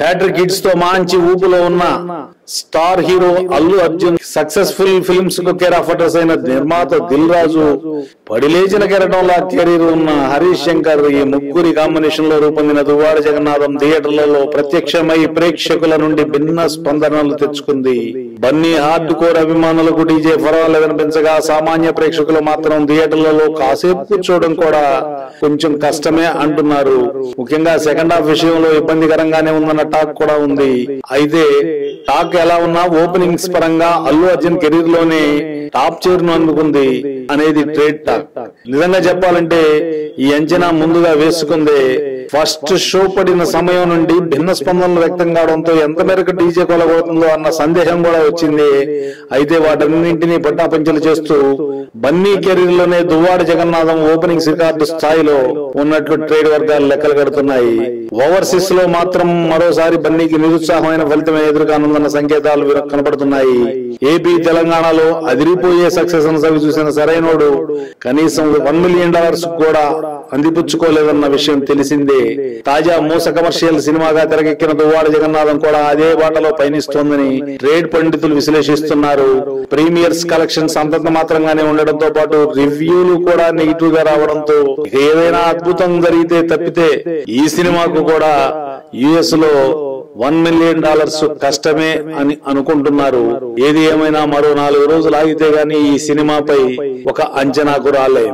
Hat trick హిట్స్తో మంచి ఊపులో ఉన్న star hero Allu Arjun successful ఫిల్మ్స్కు care of అయిన నిర్మాత దిల్ రాజు పడిలేచిన కెరటంలా కెరీర్ ఉన్న హరీష్ శంకర్ ఈ ముగ్గురి కాంబినేషన్లో రూపొందిన దువ్వాడ జగన్నాథం థియేటర్లలో ప్రత్యక్షమై ప్రేక్షకుల నుండి భిన్న స్పందనలు తెచ్చుకుంది. బన్నీ హార్డ్ కోర్ అభిమానులకు డీజే పర్వాలేదనిపించగా సామాన్య ప్రేక్షకులు మాత్రం థియేటర్లలో కాసేపు కూర్చోవడం కూడా కొంచెం కష్టమే అంటున్నారు. ముఖ్యంగా సెకండ్ హాఫ్ విషయంలో ఇబ్బందికరంగానే ఉందన్న టాక్ కూడా ఉంది. అయితే టాక్ ఎలా ఉన్నా ఓపెనింగ్స్ పరంగా అల్లు అర్జున్ కెరీర్లోనే టాప్ చైర్ను అందుకుంది అనేది ట్రేడ్ టాక్. నిజంగా చెప్పాలంటే ఈ అంచనా ముందుగా వేసుకుందే ఫస్ట్ షో పడిన సమయం నుండి భిన్న స్పందనలు వ్యక్తం కావడంతో ఎంత మేరకు డీజే కొలగవుతుందో అన్న సందేహం కూడా వచ్చింది. అయితే వాటన్నింటినీ పట్టాపంచలు చేస్తూ బన్నీ కెరీర్లోనే దువ్వాడ జగన్నాథం ఓపెనింగ్ రికార్డు స్థాయిలో ఉన్నట్లు ట్రేడ్ వర్గాలు లెక్కలు కడుతున్నాయి. ఓవర్సీస్లో మాత్రం మరోసారి బన్నీకి నిరుత్సాహమైన ఫలితమే ఎదురుకానుందన్న సంకేతాలు కనబడుతున్నాయి ఏపీ తెలంగాణలో అదిరిపోయే సక్సెస్ సవి చూసిన సరైనోడు. కనీసం వన్ మిలియన్ డాలర్స్ కూడా అందిపుచ్చుకోలేదన్న విషయం తెలిసిందే. తాజా మూస కమర్షియల్ సినిమాగా తెరకెక్కిన దువ్వాడ జగన్నాథం కూడా అదే బాటలో పయనిస్తోందని ట్రేడ్ పండితులు విశ్లేషిస్తున్నారు. ప్రీమియర్స్ కలెక్షన్స్ అంతంత మాత్రంగానే ఉండడంతో పాటు రివ్యూలు కూడా నెగిటివ్గా రావడంతో ఏదైనా అద్భుతం జరిగితే తప్పితే ఈ సినిమాకు కూడా యుఎస్లో వన్ మిలియన్ డాలర్స్ కష్టమే అని అనుకుంటున్నారు. ఏది ఏమైనా మరో నాలుగు రోజులు ఆగితే గానీ ఈ సినిమాపై ఒక అంచనాకు రాలేదు